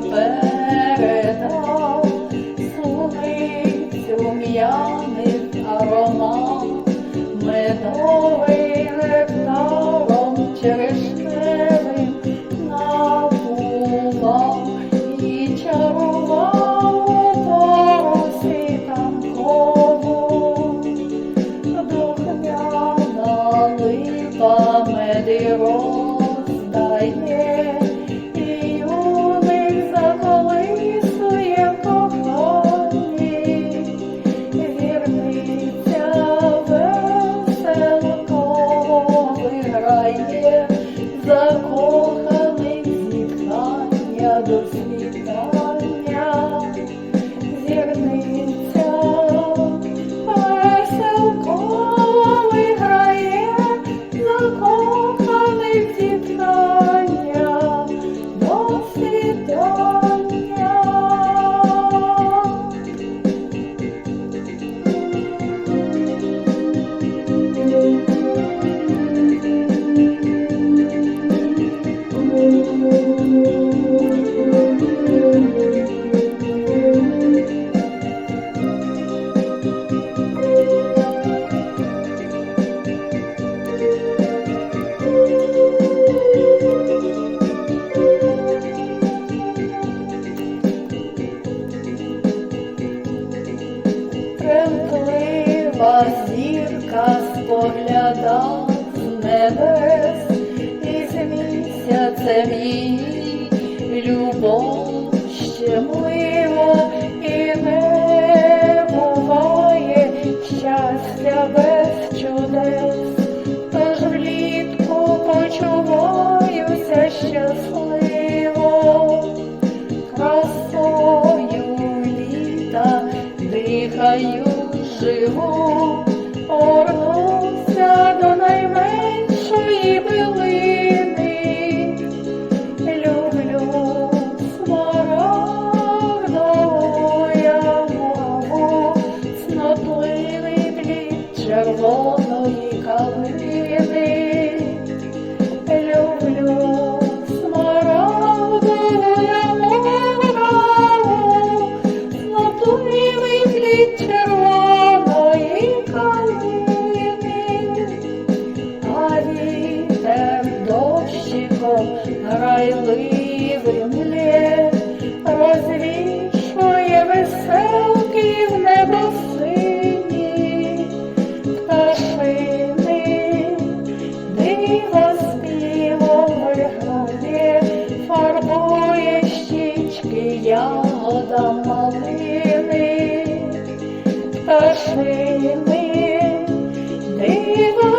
попередав, слухай цю м'яних аромат меда. Вірний зірка споглядав з небес і з місяцем її любов ще моя. home. ягода могили, пташини дива.